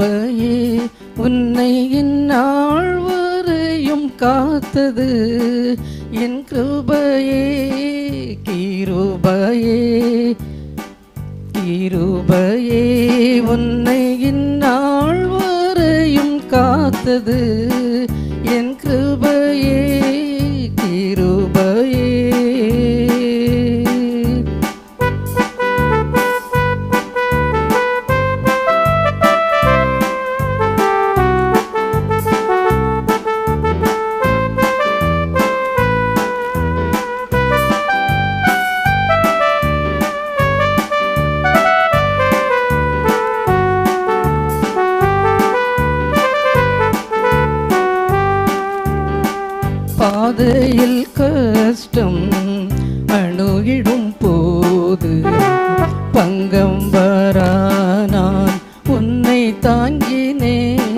ரப்பையே உன்னை இந்நாள் வரையும் காத்தது. என் கிருபையே கீருபையே கீருபையே உன்னை இந்நாள் வரையும் காத்தது. பாதையில் கஷ்டம் அணுகிடும் போது பங்கம் வரா நான் உன்னை தாங்கினேன்.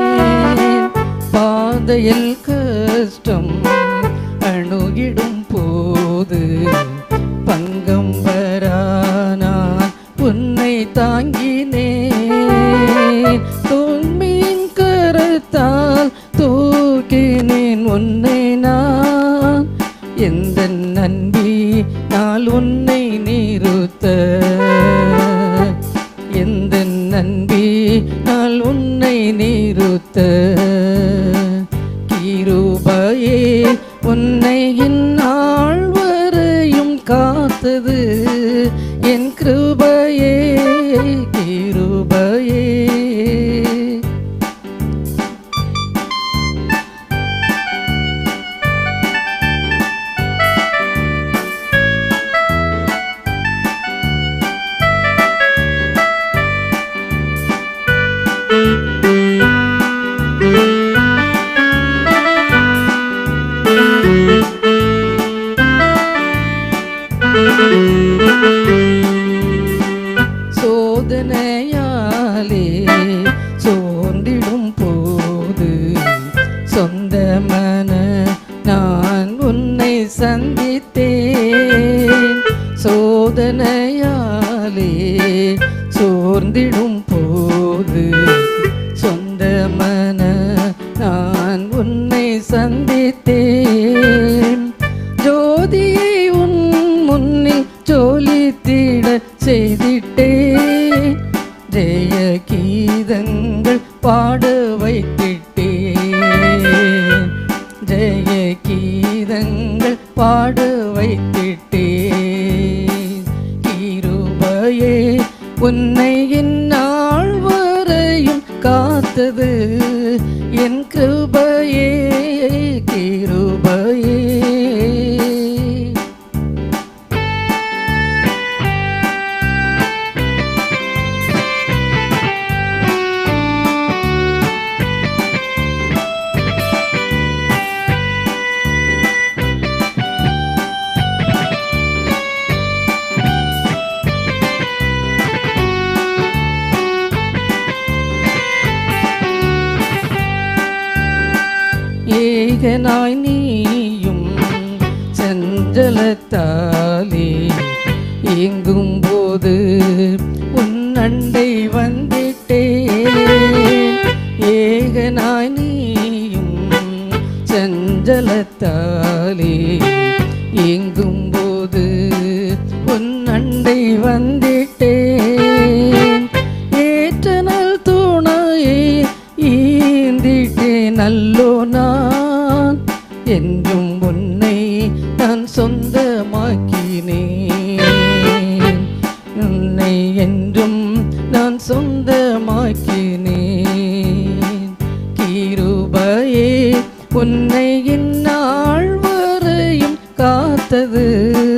பாதையில் கஷ்டம் நான் உன்னை சந்தித்தேன். ஜோதியை உன் முன்னில் ஜோலித்திட செய்திட்டேன். ஜெய கீதங்கள் பாட வைத்திட்டேன். ஜெய கீதங்கள் பாட வைத்திட்டேன். கிருபையே உன்னை இந்நாள் ஏகனாய் நீயும் செஞ்சலத்தாலே இயங்கும் போது உன் அண்டை வந்திட்டேன். ஏகனாய் நீயும் செஞ்சலத்தாலே இயங்கும் போது உன் அண்டை வந்திட்டேன். ஏற்றனல் துணையை ஈந்திட்டே நல்லோ நான் காத்தது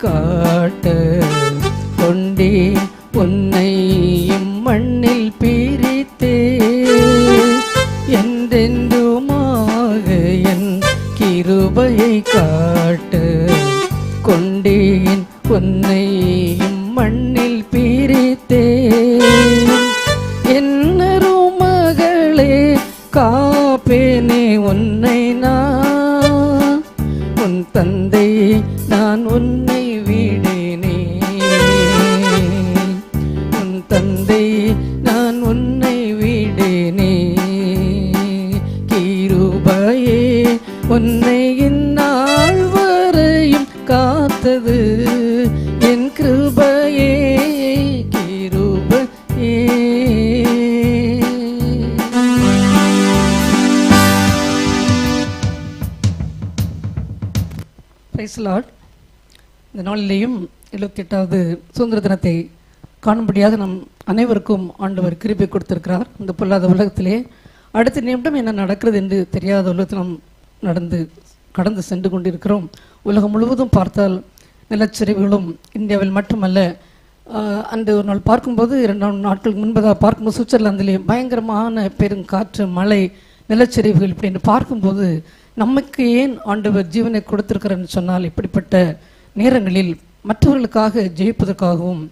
காட்ட. கொண்டேன் உன்னை மண்ணில் பிரித்தே. என்றென்றுமாக என் கிருபையை காட்ட. கொண்டேன் உன்னை மண்ணில் பிரித்தே. என்னரும் மகளே காப்பேனே உன்னை நான். உன் தந்தை நான் உன்னை பிரைஸ்லாட் இந்த நாளிலேயும் எழுபத்தி எட்டாவது சுதந்திர தினத்தை காணும்படியாக நம் அனைவருக்கும் ஆண்டவர் கிருப்பை கொடுத்திருக்கிறார். இந்த பொல்லாத உலகத்திலே அடுத்த நிமிடம் என்ன நடக்கிறது என்று தெரியாத உலகத்தில் நாம் நடந்து கடந்து சென்று கொண்டிருக்கிறோம். உலகம் முழுவதும் பார்த்தால் நிலச்சரிவுகளும் இந்தியாவில் மட்டுமல்ல அந்த ஒரு நாள் பார்க்கும்போது இரண்டு நாட்களுக்கு முன்பதாக பார்க்கும்போது சுவிட்சர்லாந்திலே பயங்கரமான பெருங்காற்று மழை நிலச்சரிவுகள் இப்படி என்று பார்க்கும்போது நமக்கு ஏன் ஆண்டவர் ஜீவனை கொடுத்திருக்கிறார்னு சொன்னால் இப்படிப்பட்ட நேரங்களில் மற்றவர்களுக்காக ஜெயிப்பதற்காகவும்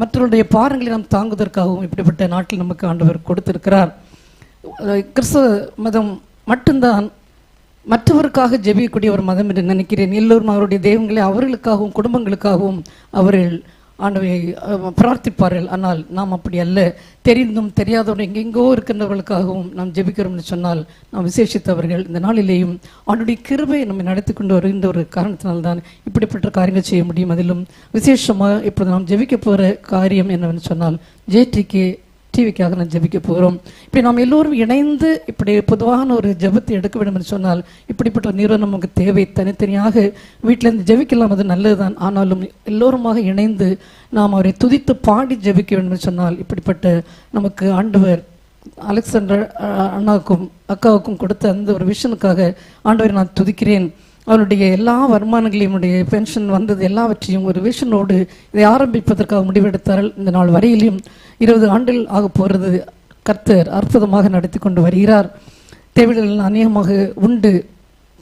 மற்றவருடைய பாரங்களை நாம் தாங்குவதற்காகவும் இப்படிப்பட்ட நாட்டில் நமக்கு ஆண்டவர் கொடுத்திருக்கிறார். கிறிஸ்தவ மதம் மட்டும்தான் மற்றவருக்காக ஜெபிக்கக்கூடிய ஒரு மதம் என்று நினைக்கிறேன். எல்லோரும் அவருடைய தெய்வங்களை அவர்களுக்காகவும் குடும்பங்களுக்காகவும் அவர்கள் ஆண்டவை பிரார்த்திப்பார்கள். ஆனால் நாம் அப்படி அல்ல. தெரிந்தும் தெரியாதவர்கள் எங்கெங்கோ இருக்கின்றவர்களுக்காகவும் நாம் ஜெபிக்கிறோம் என்று சொன்னால் நாம் விசேஷித்தவர்கள். இந்த நாளிலேயும் அவனுடைய கிருபை நம்மை நடத்தி கொண்டு வருகின்ற ஒரு காரணத்தினால்தான் இப்படிப்பட்ட காரியங்கள் செய்ய முடியும். அதிலும் விசேஷமாக இப்பொழுது நாம் ஜெபிக்க போகிற காரியம் என்னவென்று சொன்னால் ஜேடிக்கு டிவிக்காக நான் ஜெபிக்க போகிறோம். இப்படி நாம் எல்லோரும் இணைந்து இப்படி பொதுவான ஒரு ஜபத்தை எடுக்க வேண்டும் என்று சொன்னால் இப்படிப்பட்ட ஒரு நிறுவனம் நமக்கு தேவை. தனித்தனியாக வீட்டிலேருந்து ஜபிக்கலாம் ஜெபிக்கலாம் அது நல்லதுதான். ஆனாலும் எல்லோருமாக இணைந்து நாம் அவரை துதித்து பாடி ஜெபிக்க வேண்டும் என்று சொன்னால் இப்படிப்பட்ட நமக்கு ஆண்டவர் அலெக்சாண்டர் அண்ணாவுக்கும் அக்காவுக்கும் கொடுத்த அந்த ஒரு விஷனுக்காக ஆண்டவரை நான் துதிக்கிறேன். அவருடைய எல்லா வருமானங்களையும் உடைய பென்ஷன் வந்தது எல்லாவற்றையும் ஒரு விஷனோடு இதை ஆரம்பிப்பதற்காக முடிவெடுத்தார்கள். இந்த நாள் வரையிலும் இருபது ஆண்டுகள் ஆக போகிறது. கர்த்தர் அற்புதமாக நடத்தி கொண்டு வருகிறார். தேவைகள் அநேகமாக உண்டு.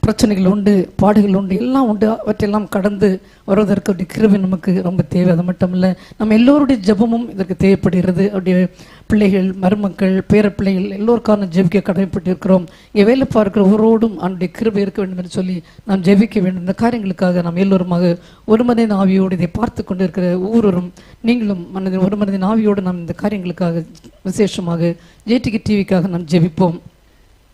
பிரச்சனைகள் உண்டு பாடுகள் உண்டு எல்லாம் உண்டு. அவற்றையெல்லாம் கடந்து வருவதற்கு அவருடைய கிருபை நமக்கு ரொம்ப தேவை. அது மட்டும் இல்லை நம்ம எல்லோருடைய ஜெபமும் இதற்கு தேவைப்படுகிறது. அவருடைய பிள்ளைகள் மருமக்கள் பேரப்பிள்ளைகள் எல்லோருக்கான ஜெபிக்க கடமைப்பட்டிருக்கிறோம். இங்கே வேலை பார்க்கிற ஒவ்வொருவரோடும் அவனுடைய கிருபை இருக்க வேண்டும் என்று சொல்லி நாம் ஜெபிக்க வேண்டும். இந்த காரியங்களுக்காக நாம் எல்லோருமாக ஒரு மனிதன் ஆவியோடு இதை பார்த்து கொண்டிருக்கிற ஒவ்வொருவரும் நீங்களும் மனதின் ஒரு மனிதன் ஆவியோடு நாம் இந்த காரியங்களுக்காக விசேஷமாக ஜேடிகே டிவிக்காக நாம் ஜெபிப்போம்.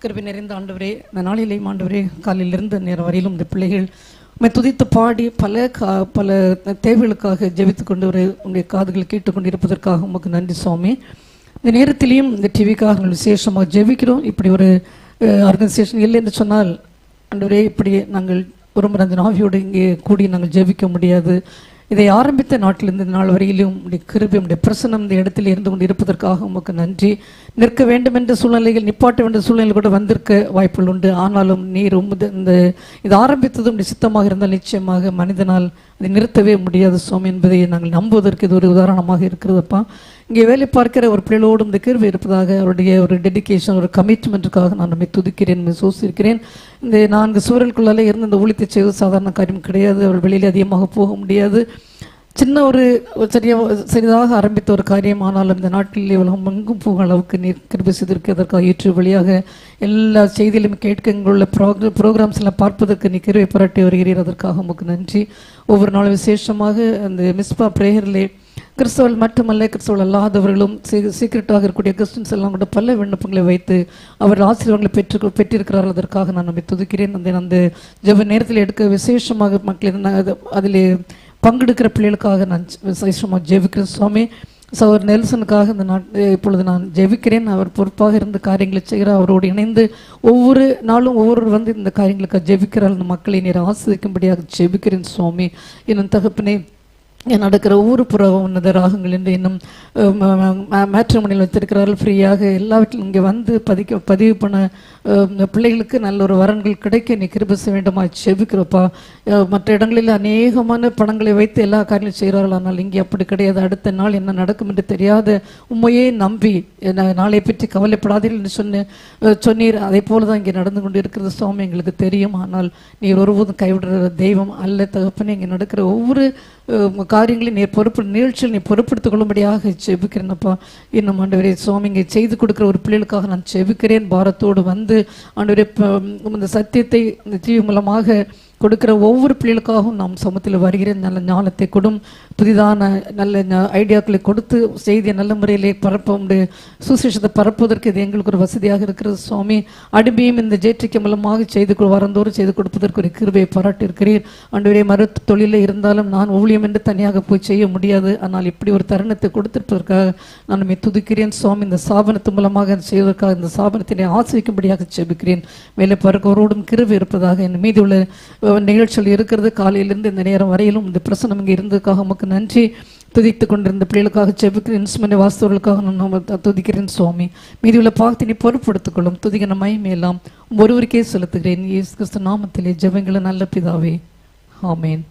கிருபி நிறைந்த ஆண்டவரே இந்த நாளிலேயும் ஆண்டவரே காலையிலிருந்து நேரம் வரையிலும் இந்த பிள்ளைகள் உண்மை துதித்து பாடி பல கா பல தேவைகளுக்காக ஜெபித்து கொண்டு ஒரு உங்களுடைய காதுகளை கேட்டுக்கொண்டு இருப்பதற்காக உமக்கு நன்றி சுவாமி. இந்த நேரத்திலையும் இந்த டிவிக்காக நாங்கள் விசேஷமாக ஜெபிக்கிறோம். இப்படி ஒரு ஆர்கனைசேஷன் இல்லை என்று சொன்னால் ஆண்டவரே இப்படி நாங்கள் ஒரு அந்த ஆவியோடு இங்கே கூடி நாங்கள் ஜெபிக்க முடியாது. இதை ஆரம்பித்த நாட்டிலிருந்து இந்த நாள் வரையிலும் உடைய கிருபி உடைய பிரசனம் இந்த இடத்தில் இருந்து கொண்டு இருப்பதற்காக உமக்கு நன்றி. நிற்க வேண்டும் என்ற சூழ்நிலைகள் நிப்பாட்ட வேண்டிய சூழ்நிலை கூட வந்திருக்க வாய்ப்புகள் உண்டு. ஆனாலும் நீர் இந்த இது ஆரம்பித்ததும் உடைய இருந்தால் நிச்சயமாக மனிதனால் அதை நிறுத்தவே முடியாது சுவாமி என்பதை நாங்கள் நம்புவதற்கு இது ஒரு உதாரணமாக இருக்கிறதப்பா. இங்கே வேலை பார்க்கிற ஒரு பிள்ளைகளோடு இந்த கேள்வி இருப்பதாக அவருடைய ஒரு டெடிகேஷன் ஒரு கமிட்மெண்ட்டுக்காக நான் நம்மை துதிக்கிறேன் நம்மை சோசிக்கிறேன். இந்த நான்கு சூழலுக்குள்ளாலே இருந்து இந்த ஊழித்தை செய்வது சாதாரண காரியம் கிடையாது. அவர் வெளியில் அதிகமாக போக முடியாது. சின்ன ஒரு ஒரு சிறிய சிறிதாக ஆரம்பித்த ஒரு காரியம் ஆனாலும் இந்த நாட்டில் உலகம் எங்கும் போகும் அளவுக்கு நீர் கிருபி செய்திருக்கு அதற்காக ஏற்று வழியாக எல்லா செய்தியிலும் கேட்க இங்குள்ள ப்ரோக்ர ப்ரோக்ராம்ஸ் எல்லாம் பார்ப்பதற்கு நீ கிருவை பாராட்டி வருகிறீர். அதற்காக உமக்கு நன்றி. ஒவ்வொரு நாளும் விசேஷமாக அந்த மிஸ்பா பிரேயர்லே கிறிஸ்தவர்கள் மட்டுமல்ல கிறிஸ்தவர்கள் அல்லாதவர்களும் சீ- சீக்கிரட்டாக இருக்கக்கூடிய கிறிஸ்டின்ஸ் எல்லாம் கூட பல விண்ணப்பங்களை வைத்து அவர் ஆசீர்வாதங்களை பெற்று பெற்றிருக்கிறார்கள். அதற்காக நான் நம்மை துதிக்கிறேன். அந்த அந்த ஜெப நேரத்தில் எடுக்க விசேஷமாக மக்கள் அதில் பங்கெடுக்கிற பிள்ளைகளுக்காக நான் விசேஷமாக ஜெபிக்கிறேன் சுவாமி சவர் நெல்சனுக்காக இந்த நாட் இப்பொழுது நான் ஜெபிக்கிறேன் அவர் பொறுப்பாக இருந்த காரியங்களை செய்கிறார் அவரோடு இணைந்து ஒவ்வொரு நாளும் ஒவ்வொரு வந்து இந்த காரியங்களுக்காக ஜெபிக்கிறார் அந்த மக்களை நீர் ஆசிரிக்கும்படியாக ஜெபிக்கிறேன் சுவாமி என்னும் தகப்பனே இங்கே நடக்கிற ஒவ்வொரு புற உன்னத ராகங்கள் என்று இன்னும் மேட்ரிமணியில் வைத்திருக்கிறார்கள் ஃப்ரீயாக எல்லாவற்றிலும் இங்கே வந்து பதிக்க பதிவு பண்ண பிள்ளைகளுக்கு நல்ல ஒரு வரன்கள் கிடைக்க நீ கிருபை செய்ய வேண்டுமா செபிக்கிறப்பா மற்ற இடங்களில் அநேகமான பணங்களை வைத்து எல்லா காரியங்களும் செய்கிறார்கள். ஆனால் இங்கே அப்படி கிடையாது. அடுத்த நாள் என்ன நடக்கும் என்று தெரியாத உண்மையே நம்பி நாளை பற்றி கவலைப்படாதீர்கள் என்று சொன்ன சொன்னீர். அதே போல தான் இங்கே நடந்து கொண்டு இருக்கிறது சுவாமி எங்களுக்கு தெரியும். ஆனால் நீர் ஒருபோதும் கைவிடுற தெய்வம் அல்ல தகப்பனே. இங்கே நடக்கிற ஒவ்வொரு காரியங்களையும் நீர் பொறுப்பு நிகழ்ச்சியில் நீ பொறுப்படுத்திக் கொள்ளும்படியாக செபிக்கிறேனப்பா இன்னும் ஆண்டவரே சுவாமி இங்கே செய்து கொடுக்குற ஒரு பிள்ளைகளுக்காக நான் செபிக்கிறேன் பாரத்தோடு வந்து ஆண்டவரே ப- இந்த சத்தியத்தை இந்த தீவு மூலமாக கொடுக்கிற ஒவ்வொரு பிள்ளைகளுக்காகவும் நாம் சமத்தில் வருகிற நல்ல ஞானத்தை கொடும் புதிதான நல்ல ஐடியாக்களை கொடுத்து செய்தியை நல்ல முறையிலே பரப்ப முடிய சுசேஷத்தை பரப்புவதற்கு இது எங்களுக்கு ஒரு வசதியாக இருக்கிறது. சுவாமி அடிமையும் இந்த ஜேற்றிக்கு மூலமாக செய்து வாரந்தோறும் வரந்தோறும் செய்து கொடுப்பதற்கு ஒரு கிருபையை பாராட்டியிருக்கிறீர். அன்றுவரே மறு தொழிலில் இருந்தாலும் நான் ஊழியம் என்று தனியாக போய் செய்ய முடியாது. ஆனால் இப்படி ஒரு தருணத்தை கொடுத்திருப்பதற்காக நான் நம்மை துதிக்கிறேன். சுவாமி இந்த சாபனத்து மூலமாக செய்வதற்காக இந்த சாபனத்தினை ஆசிரிக்கும்படியாக செபிக்கிறேன். மேலே பார்க்கவரோடும் கிருபை இருப்பதாக என் மீதி உள்ள அஹ், நிகழ்ச்சிகள் இருக்கிறது. காலையிலிருந்து இந்த நேரம் வரையிலும் இந்த பிரசனம் இங்கே இருந்ததுக்காக உமக்கு நன்றி. துதித்துக் கொண்டிருந்த பிள்ளைகளுக்காக செபிக்கிறேன் இன்ஸ்மெண்ட் வாஸ்தவர்களுக்காக நான் துதிக்கிறேன் சுவாமி. மீதியுள்ள பாகத்தினை பொறுப்படுத்திக் கொள்ளும். துதிக்கிற மயமையெல்லாம் ஒருவருக்கே செலுத்துகிறேன். இயேசு கிறிஸ்து நாமத்திலே ஜெபங்களை நல்ல பிதாவே. ஆமேன்.